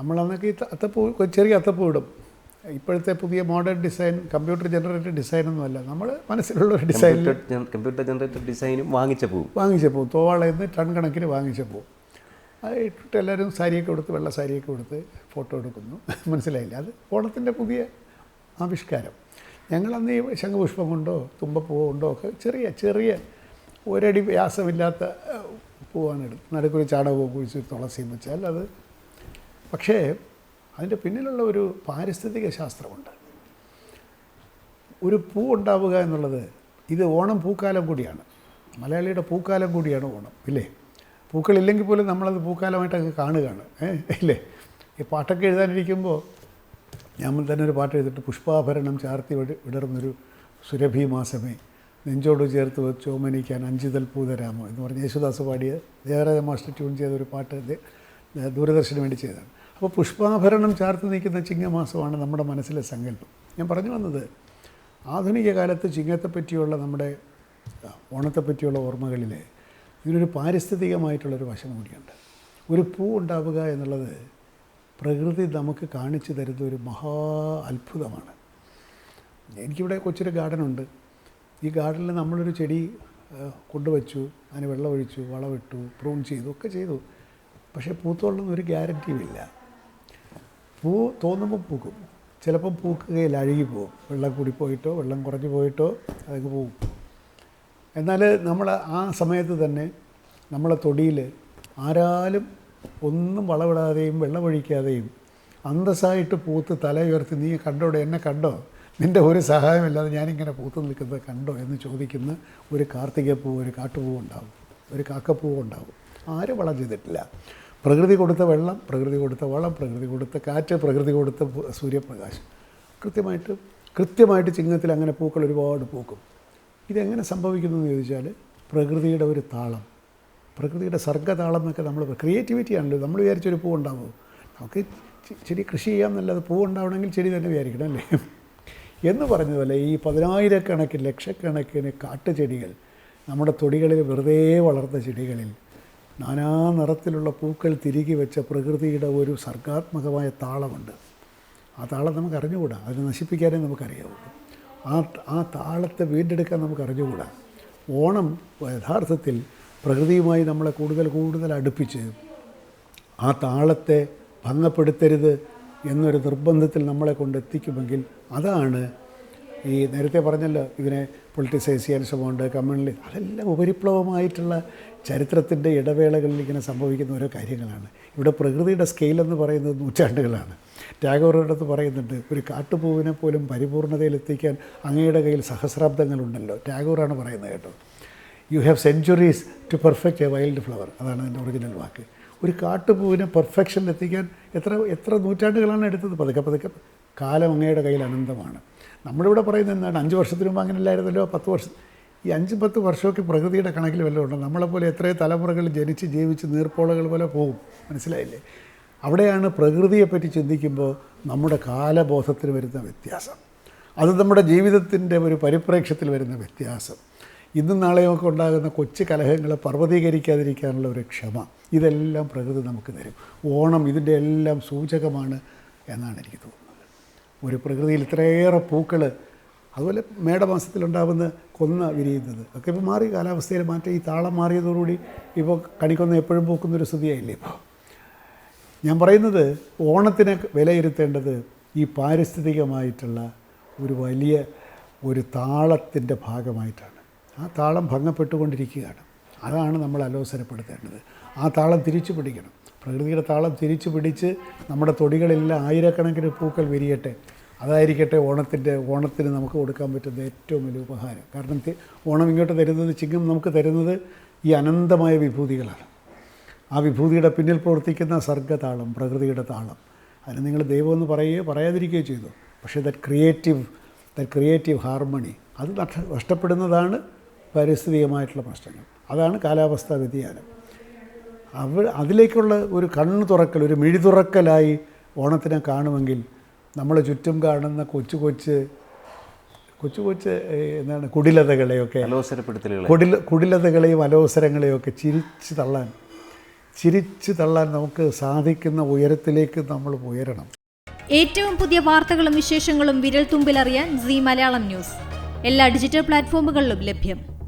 നമ്മളന്നൊക്കെ ഈ അത്തപ്പൂ ചെറിയ അത്തപ്പൂ ഇടും. ഇപ്പോഴത്തെ പുതിയ മോഡേൺ ഡിസൈൻ കമ്പ്യൂട്ടർ ജനറേറ്റഡ് ഡിസൈനൊന്നുമല്ല നമ്മൾ മനസ്സിലുള്ള ഒരു ഡിസൈൻ കമ്പ്യൂട്ടർ ജനറേറ്റഡ് ഡിസൈനും വാങ്ങിച്ച പോകും വാങ്ങിച്ച പൂ. തോവാളയിൽ ടൺ കണക്കിന് വാങ്ങിച്ച പൂ. അത് ഇട്ടിട്ട് എല്ലാവരും സാരിയൊക്കെ കൊടുത്ത് വെള്ള സാരിയൊക്കെ കൊടുത്ത് ഫോട്ടോ എടുക്കുന്നു. മനസ്സിലായില്ല. അത് ഓണത്തിന്റെ പുതിയ ആവിഷ്കാരം. ഞങ്ങളന്ന് ഈ ശംഖുപുഷ്പം കൊണ്ടോ തുമ്പപ്പൂവോ കൊണ്ടോ ഒക്കെ ചെറിയ ചെറിയ ഒരടി വ്യാസമില്ലാത്ത പൂവാണ് എടുത്ത്. നടുക്കൊരു ചാണകവും കുഴിച്ച് തുളസിയും വെച്ചാൽ അത് പക്ഷേ അതിന്റെ പിന്നിലുള്ള ഒരു പാരിസ്ഥിതിക ശാസ്ത്രമുണ്ട്. ഒരു പൂ ഉണ്ടാവുക എന്നുള്ളത് ഇത് ഓണം പൂക്കാലം കൂടിയാണ്. മലയാളിയുടെ പൂക്കാലം കൂടിയാണ് ഓണം ഇല്ലേ? പൂക്കളില്ലെങ്കിൽ പോലും നമ്മളത് പൂക്കാലമായിട്ടൊക്കെ കാണുകയാണ്. ഇല്ലേ? ഈ പാട്ടൊക്കെ എഴുതാനിരിക്കുമ്പോൾ ഞാൻ തന്നെ ഒരു പാട്ട് എഴുതിട്ട് പുഷ്പാഭരണം ചാർത്തി വിട വിടർന്നൊരു സുരഭി മാസമേ നെഞ്ചോട് ചേർത്ത് വെച്ചോ മനിക്കാൻ അഞ്ചുതൽ പൂതരാമോ എന്ന് പറഞ്ഞ് യേശുദാസ് പാടിയ ദേവരാജ മാസ്റ്റർ ട്യൂൺ ചെയ്ത ഒരു പാട്ട് ദൂരദർശന് വേണ്ടി ചെയ്തതാണ്. അപ്പോൾ പുഷ്പാഭരണം ചാർത്ത് നിൽക്കുന്ന ചിങ്ങമാസമാണ് നമ്മുടെ മനസ്സിലെ സങ്കല്പം. ഞാൻ പറഞ്ഞു വന്നത് ആധുനിക കാലത്ത് ചിങ്ങത്തെപ്പറ്റിയുള്ള നമ്മുടെ ഓണത്തെപ്പറ്റിയുള്ള ഓണത്തെ പറ്റിയുള്ള ഓർമ്മകളിൽ ഇതിനൊരു പാരിസ്ഥിതികമായിട്ടുള്ളൊരു വശം കൂടിയുണ്ട്. ഒരു പൂ ഉണ്ടാവുക എന്നുള്ളത് പ്രകൃതി നമുക്ക് കാണിച്ചു തരുന്ന ഒരു മഹാ അത്ഭുതമാണ്. എനിക്കിവിടെ കൊച്ചൊരു ഗാർഡനുണ്ട്. ഈ ഗാർഡനിൽ നമ്മളൊരു ചെടി കൊണ്ടുവച്ചു അതിന് വെള്ളമൊഴിച്ചു വളമിട്ടു പ്രൂൺ ചെയ്തു ഒക്കെ ചെയ്തു. പക്ഷേ പൂത്തോളൊന്നും ഒരു ഗ്യാരന്റിയുമില്ല. പൂ തോന്നുമ്പോൾ പൂക്കും. ചിലപ്പം പൂക്കുകയിൽ അഴുകി പോകും വെള്ളം കൂടി പോയിട്ടോ വെള്ളം കുറഞ്ഞു പോയിട്ടോ അതൊക്കെ പോവും. എന്നാൽ നമ്മൾ ആ സമയത്ത് തന്നെ നമ്മളെ തൊടിയിൽ ആരാലും ഒന്നും വളവിടാതെയും വെള്ളമൊഴിക്കാതെയും അന്തസ്സായിട്ട് പൂത്ത് തല ഉയർത്തി നീ കണ്ടോടെ എന്നെ കണ്ടോ? നിന്റെ ഒരു സഹായമില്ലാതെ ഞാനിങ്ങനെ പൂത്ത് നിൽക്കുന്നത് കണ്ടോ? എന്ന് ചോദിക്കുന്ന ഒരു കാർത്തികപ്പൂ ഒരു കാട്ടുപൂവ് ഉണ്ടാവും ഒരു കാക്കപ്പൂവ് ഉണ്ടാവും ആരും വളം ചെയ്തിട്ടില്ല. പ്രകൃതി കൊടുത്ത വെള്ളം പ്രകൃതി കൊടുത്ത വളം പ്രകൃതി കൊടുത്ത കാറ്റ് പ്രകൃതി കൊടുത്ത സൂര്യപ്രകാശം. കൃത്യമായിട്ട് കൃത്യമായിട്ട് ചിങ്ങത്തിൽ അങ്ങനെ പൂക്കൾ ഒരുപാട് പൂക്കും. ഇതെങ്ങനെ സംഭവിക്കുന്നു എന്ന് ചോദിച്ചാൽ പ്രകൃതിയുടെ ഒരു താളം. പ്രകൃതിയുടെ സർഗതാളം എന്നൊക്കെ നമ്മൾ ക്രിയേറ്റിവിറ്റി ആണല്ലോ. നമ്മൾ വിചാരിച്ചൊരു പൂ ഉണ്ടാവുമോ നമുക്ക് ചെടി കൃഷി ചെയ്യാം നല്ലത് പൂ ഉണ്ടാവണമെങ്കിൽ ചെടി തന്നെ വിചാരിക്കണം അല്ലേ? എന്ന് പറഞ്ഞതുപോലെ ഈ പതിനായിരക്കണക്കിന് ലക്ഷക്കണക്കിന് കാട്ടുചെടികൾ നമ്മുടെ തൊടികളിൽ വെറുതെ വളർന്ന ചെടികളിൽ നാനാ നിറത്തിലുള്ള പൂക്കൾ തിരികെ വെച്ച പ്രകൃതിയുടെ ഒരു സർഗാത്മകമായ താളമുണ്ട്. ആ താളം നമുക്ക് അറിഞ്ഞുകൂടാ അതിനെ നശിപ്പിക്കാനേ നമുക്കറിയാവുള്ളൂ ആ ആ താളത്തെ വീണ്ടെടുക്കാൻ നമുക്ക് അറിഞ്ഞുകൂടാ ഓണം യഥാർത്ഥത്തിൽ പ്രകൃതിയുമായി നമ്മളെ കൂടുതൽ കൂടുതൽ അടുപ്പിച്ച് ആ താളത്തെ ഭംഗപ്പെടുത്തരുത് എന്നൊരു നിർബന്ധത്തിൽ നമ്മളെ കൊണ്ട് എത്തിക്കുമെങ്കിൽ അതാണ് ഈ നേരത്തെ പറഞ്ഞല്ലോ ഇതിനെ പൊളിറ്റിസൈസ് ചെയ്യാൻ ശ്രമമുണ്ട് കമ്മ്യൂണലി അതെല്ലാം ഉപരിപ്ലവമായിട്ടുള്ള ചരിത്രത്തിന്റെ ഇടവേളകളിൽ ഇങ്ങനെ സംഭവിക്കുന്ന ഓരോ കാര്യങ്ങളാണ്. ഇവിടെ പ്രകൃതിയുടെ സ്കെയിൽ എന്ന് പറയുന്നത് നൂറ്റാണ്ടുകളാണ്. ടാഗോറുടെ അടുത്ത് പറയുന്നുണ്ട് ഒരു കാട്ടുപൂവിനെ പോലും പരിപൂർണതയിലെത്തിക്കാൻ അങ്ങയുടെ കയ്യിൽ സഹസ്രാബ്ദങ്ങളുണ്ടല്ലോ. ടാഗോറാണ് പറയുന്നത് കേട്ടോ. You have centuries to perfect a wild flower അതാണ് അതിന്റെ ഒറിജിനൽ വാക്ക്. ഒരു കാട്ടുപൂവിനെ പെർഫെക്ഷനിലെത്തിക്കാൻ എത്ര എത്ര നൂറ്റാണ്ടുകളാണ് എടുത്തത്? പതുക്കെ പതുക്കെ. കാലം അങ്ങയുടെ കയ്യിൽ അനന്തമാണ്. നമ്മളിവിടെ പറയുന്നത് എന്താണ്? അഞ്ച് വർഷത്തിന് മുമ്പ് അങ്ങനെ ഇല്ലായിരുന്നല്ലോ പത്ത് വർഷം ഈ അഞ്ച് പത്ത് വർഷമൊക്കെ പ്രകൃതിയുടെ കണക്കിൽ വല്ലതും ഉണ്ട്? നമ്മളെപ്പോലെ എത്രയോ തലമുറകൾ ജനിച്ച് ജീവിച്ച് നീർപ്പോളകൾ പോലെ പോകും. മനസ്സിലായില്ലേ? അവിടെയാണ് പ്രകൃതിയെപ്പറ്റി ചിന്തിക്കുമ്പോൾ നമ്മുടെ കാലബോധത്തിൽ വരുന്ന വ്യത്യാസം. അത് നമ്മുടെ ജീവിതത്തിന്റെ ഒരു പരിപ്രേക്ഷ്യത്തിൽ വരുന്ന വ്യത്യാസം. ഇന്നും നാളെയൊക്കെ ഉണ്ടാകുന്ന കൊച്ചു കലഹങ്ങളെ പർവതീകരിക്കാതിരിക്കാനുള്ള ഒരു ക്ഷമ ഇതെല്ലാം പ്രകൃതി നമുക്ക് തരും. ഓണം ഇതിന്റെ എല്ലാം സൂചകമാണ് എന്നാണ് എനിക്ക് തോന്നുന്നത്. ഒരു പ്രകൃതിയിൽ ഇത്രയേറെ പൂക്കൾ അതുപോലെ മേടമാസത്തിലുണ്ടാകുന്ന കൊന്ന വിരിയുന്നത്. ഒക്കെ ഇപ്പോൾ മാറി കാലാവസ്ഥയിൽ മാറ്റം ഈ താളം മാറിയതോടുകൂടി ഇപ്പോൾ കണിക്കൊന്ന എപ്പോഴും പൂക്കുന്ന ഒരു സ്ഥിതിയായില്ലേ ഇപ്പോൾ ഞാൻ പറയുന്നത് ഓണത്തിനെ വിലയിരുത്തേണ്ടത് ഈ പാരിസ്ഥിതികമായിട്ടുള്ള ഒരു വലിയ ഒരു താളത്തിന്റെ ഭാഗമായിട്ടാണ്. ആ താളം ഭംഗപ്പെട്ടുകൊണ്ടിരിക്കുകയാണ്. അതാണ് നമ്മൾ അലോസരപ്പെടുത്തേണ്ടത്. ആ താളം തിരിച്ചു പിടിക്കണം പ്രകൃതിയുടെ താളം തിരിച്ചു പിടിച്ച് നമ്മുടെ തൊടികളിൽ ആയിരക്കണക്കിന് പൂക്കൾ വിരിയട്ടെ. അതായിരിക്കട്ടെ ഓണത്തിന്റെ ഓണത്തിന് നമുക്ക് കൊടുക്കാൻ പറ്റുന്ന ഏറ്റവും വലിയ ഉപഹാരം. കാരണം ഓണം ഇങ്ങോട്ട് തരുന്നത് ചിങ്ങം നമുക്ക് തരുന്നത് ഈ അനന്തമായ വിഭൂതികളാണ്. ആ വിഭൂതിയുടെ പിന്നിൽ പ്രവർത്തിക്കുന്ന സർഗതാളം പ്രകൃതിയുടെ താളം. അതിന് നിങ്ങൾ ദൈവമെന്ന് പറയുകയോ പറയാതിരിക്കുകയോ ചെയ്തു. പക്ഷേ that creative that creative harmony അത് നഷ്ട നഷ്ടപ്പെടുന്നതാണ് പാരിസ്ഥിതികമായിട്ടുള്ള പ്രശ്നങ്ങൾ. അതാണ് കാലാവസ്ഥാ വ്യതിയാനം. അവ അതിലേക്കുള്ള ഒരു കണ്ണു തുറക്കൽ ഒരു മിഴി തുറക്കലായി ഓണത്തിനെ കാണുമെങ്കിൽ നമ്മൾ ചുറ്റും കാണുന്ന കൊച്ചു കൊച്ച് കൊച്ചു കൊച്ച് എന്താണ് കുടിലതകളെയൊക്കെ കുടില കുടിലതകളെയും അലോസരങ്ങളെയൊക്കെ ചിരിച്ചു ചിരിച്ച് തള്ളാൻ ചിരിച്ചു തള്ളാൻ നമുക്ക് സാധിക്കുന്ന ഉയരത്തിലേക്ക് നമ്മൾ ഉയരണം. ഏറ്റവും പുതിയ വാർത്തകളും വിശേഷങ്ങളും വിരൽ തുമ്പിലറിയാൻ സി മലയാളം ന്യൂസ്. എല്ലാ ഡിജിറ്റൽ പ്ലാറ്റ്ഫോമുകളിലും ലഭ്യം.